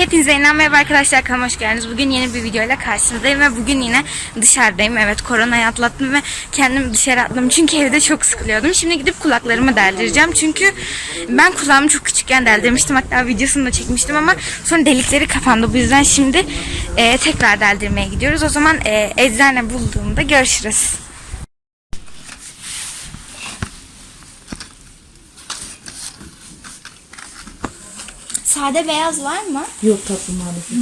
Hepinize yeniden merhaba arkadaşlar kanalıma hoş geldiniz. Bugün yeni bir videoyla karşınızdayım ve bugün yine dışarıdayım. Evet koronayı atlattım ve kendimi dışarı atladım. Çünkü evde çok sıkılıyordum. Şimdi gidip kulaklarımı deldireceğim. Çünkü ben kulağımı çok küçükken deldirmiştim. Hatta videosunu da çekmiştim ama sonra delikleri kapandı. Bu yüzden şimdi e, tekrar deldirmeye gidiyoruz. O zaman e, eczane bulduğumda görüşürüz. Sade beyaz var mı? Yok tatlım maalesef.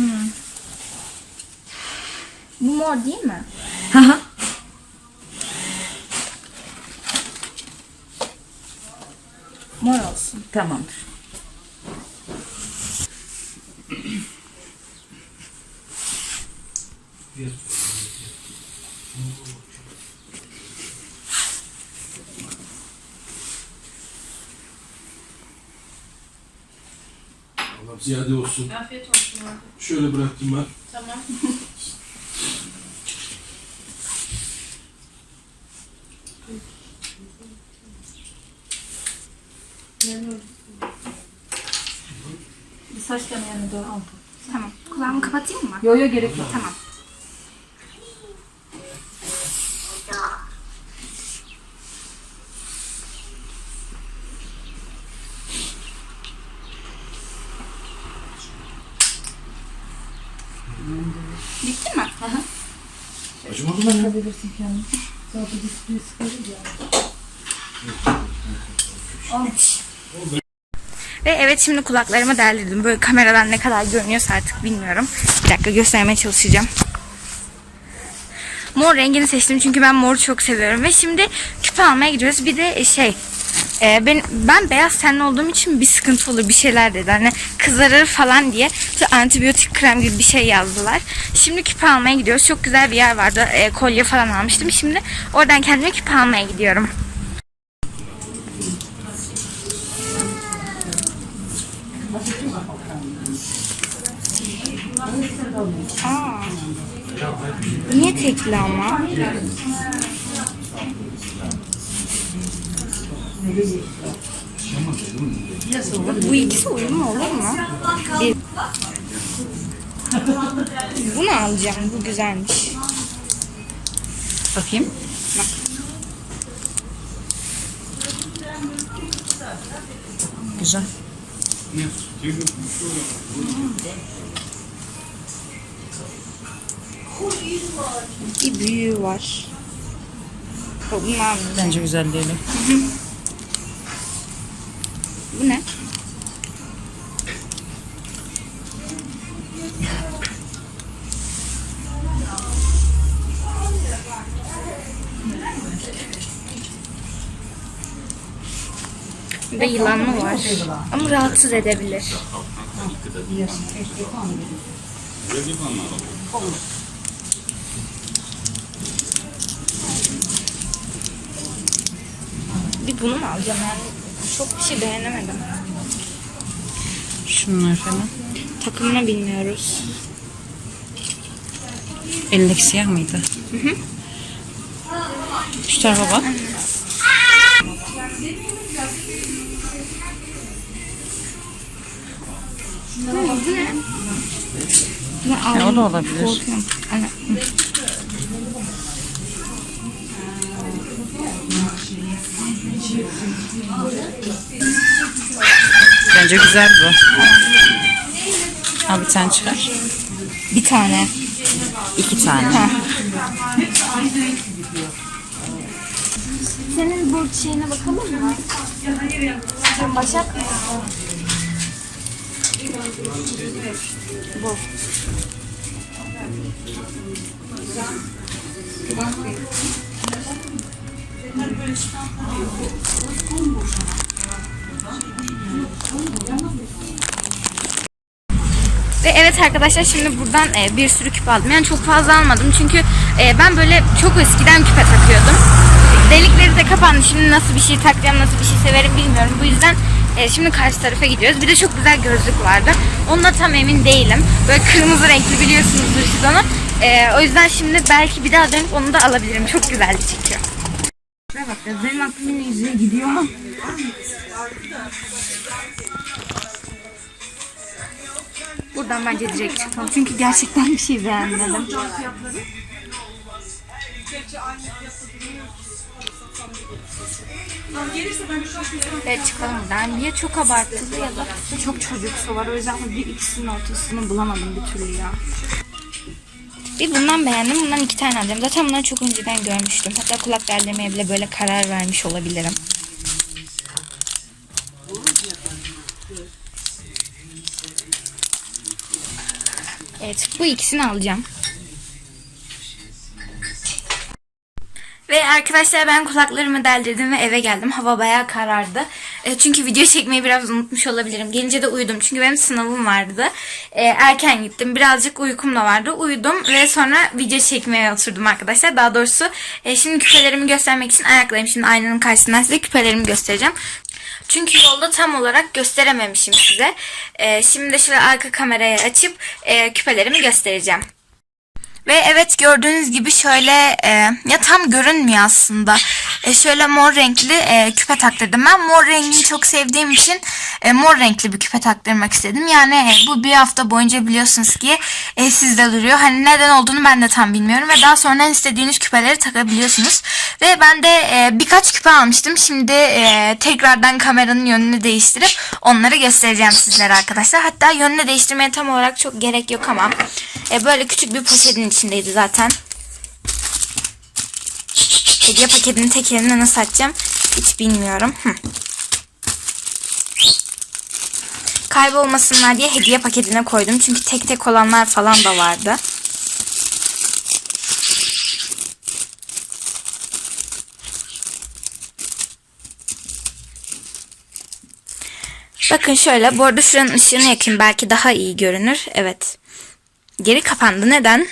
Bu mor değil mi? Hı hı. Mor olsun. Tamamdır. Ziyade olsun. Afiyet olsun abi. Şöyle bıraktım ben. Tamam. Bir saç yanına doğru al. Tamam. Kulağımı kapatayım mı? Yo yo gerek yok. Tamam. Bitti mi? Acımadı mı? Yapabilirsin kendin. Zaten bir bir sıkıntı ya. Ve evet şimdi kulaklarımı deldirdim. Böyle kameradan ne kadar görünüyorsa artık bilmiyorum. Bir dakika göstermeye çalışacağım. Mor rengini seçtim çünkü ben moru çok seviyorum. Ve şimdi küpe almaya gidiyoruz. Bir de şey e, ben, ben beyaz tenli olduğum için bir sıkıntı olur bir şeyler dedi. Hani kızarır falan diye işte antibiyotik krem gibi bir şey yazdılar. Şimdi küpe almaya gidiyoruz. Çok güzel bir yer vardı. E, kolye falan almıştım. Şimdi oradan kendime küpe almaya gidiyorum. Aa. Niye tekli ama? Bu ikisi uyumlu olur mu? Bir- Bunu alacağım. Bu güzelmiş. Bakayım. Güzel. Bir büyüğü var. Almayacağım. Bence güzel değil. Bu ne? Bir de yılanlı var. Ama rahatsız edebilir. Bir bunu mu alacağım? Çok bir şey beğenemedim. Şunlar falan. Takımını bilmiyoruz. Elindeki siyah mıydı? Hı hı. Şu tarafa bak. Bunu Ya, o da olabilir. Korkuyorum. Ana. Bence güzel bu. Al bir tane çıkar. Bir tane. İki tane. Senin bu şeyine bakalım mı? Sen Başak mı? Bu. Ve evet arkadaşlar şimdi buradan e, bir sürü küpe aldım. Yani çok fazla almadım çünkü e, ben böyle çok eskiden küpe takıyordum. Delikleri de kapandı. Şimdi nasıl bir şey takacağım, nasıl bir şey severim bilmiyorum. Bu yüzden e, şimdi karşı tarafa gidiyoruz. Bir de çok güzel gözlük vardı. Onunla tam emin değilim. Böyle kırmızı renkli biliyorsunuzdur siz onu. O yüzden şimdi belki bir daha dönüp onu da alabilirim. Çok güzeldi çünkü. Şuraya bak ya, benim aklım yine yüzüne gidiyor. Burada buradan bence direkt çıkalım. Çünkü gerçekten bir şey beğenmedim. Evet çıkalım buradan. Ya çok abartılı ya da çok çocuksu var. O yüzden bir ikisinin ortasını bulamadım bir türlü ya. Bir bundan beğendim. Bundan iki tane alacağım. Zaten bunları çok önceden görmüştüm. Hatta kulak deldirmeye bile böyle karar vermiş olabilirim. Evet bu ikisini alacağım. Arkadaşlar ben kulaklarımı deldirdim ve eve geldim. Hava bayağı karardı. E, çünkü video çekmeyi biraz unutmuş olabilirim. Gelince de uyudum. Çünkü benim sınavım vardı. E, erken gittim. Birazcık uykum da vardı. Uyudum ve sonra video çekmeye oturdum arkadaşlar. Daha doğrusu e, şimdi küpelerimi göstermek için ayaktayım. Şimdi aynanın karşısından size küpelerimi göstereceğim. Çünkü yolda tam olarak gösterememişim size. E, şimdi de şöyle arka kamerayı açıp e, küpelerimi göstereceğim. Ve evet gördüğünüz gibi şöyle e, ya tam görünmüyor aslında. E, şöyle mor renkli e, küpe taktırdım. Ben mor rengini çok sevdiğim için e, mor renkli bir küpe taktırmak istedim. Yani e, bu bir hafta boyunca biliyorsunuz ki e, sizde duruyor. Hani neden olduğunu ben de tam bilmiyorum. Ve daha sonra istediğiniz küpeleri takabiliyorsunuz. Ve ben de e, birkaç küpe almıştım. Şimdi e, tekrardan kameranın yönünü değiştirip onları göstereceğim sizlere arkadaşlar. Hatta yönünü değiştirmeye tam olarak çok gerek yok ama e, böyle küçük bir poşetin içindeydi zaten. Hediye paketini tek elimle nasıl açacağım hiç bilmiyorum. Hı. Kaybolmasınlar diye hediye paketine koydum. Çünkü tek tek olanlar falan da vardı. Bakın şöyle. Bu arada şuranın ışığını yakayım. Belki daha iyi görünür. Evet. Geri kapandı. Neden?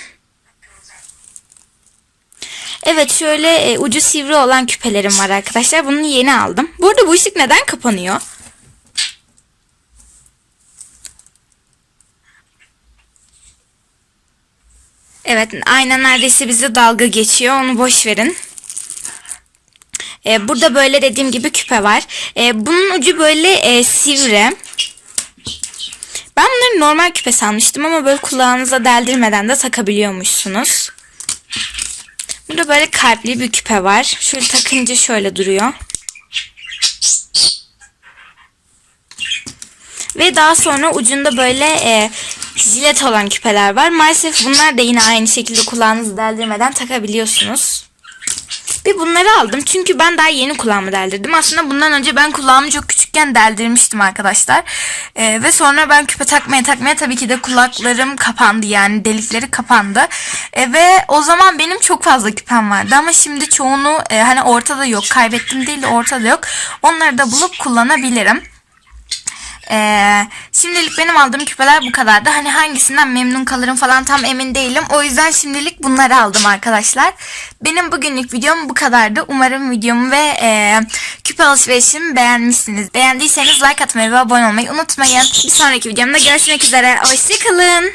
Evet şöyle e, ucu sivri olan küpelerim var arkadaşlar. Bunu yeni aldım. Bu arada bu ışık neden kapanıyor? Evet aynen neredeyse bize dalga geçiyor. Onu boş verin. E, burada böyle dediğim gibi küpe var. E, bunun ucu böyle e, sivri. Ben bunları normal küpe sanmıştım ama böyle kulağınıza deldirmeden de takabiliyormuşsunuz. Burada böyle kalpli bir küpe var. Şöyle takınca şöyle duruyor. Ve daha sonra ucunda böyle e, jilet olan küpeler var. Maalesef bunlar da yine aynı şekilde kulağınızı deldirmeden takabiliyorsunuz. Bir bunları aldım çünkü ben daha yeni kulağımı deldirdim. Aslında bundan önce ben kulağımı çok küçükken deldirmiştim arkadaşlar. Ee, ve sonra ben küpe takmaya takmaya tabii ki de kulaklarım kapandı yani delikleri kapandı. Ee, ve o zaman benim çok fazla küpem vardı ama şimdi çoğunu e, hani ortada yok kaybettim değil de ortada yok. Onları da bulup kullanabilirim. Ee, şimdilik benim aldığım küpeler bu kadardı. Hani hangisinden memnun kalırım falan tam emin değilim. O yüzden şimdilik bunları aldım arkadaşlar. Benim bugünlük videom bu kadardı. Umarım videomu ve e, küpe alışverişimi beğenmişsiniz. Beğendiyseniz like atmayı ve abone olmayı unutmayın. Bir sonraki videomda görüşmek üzere. Hoşçakalın.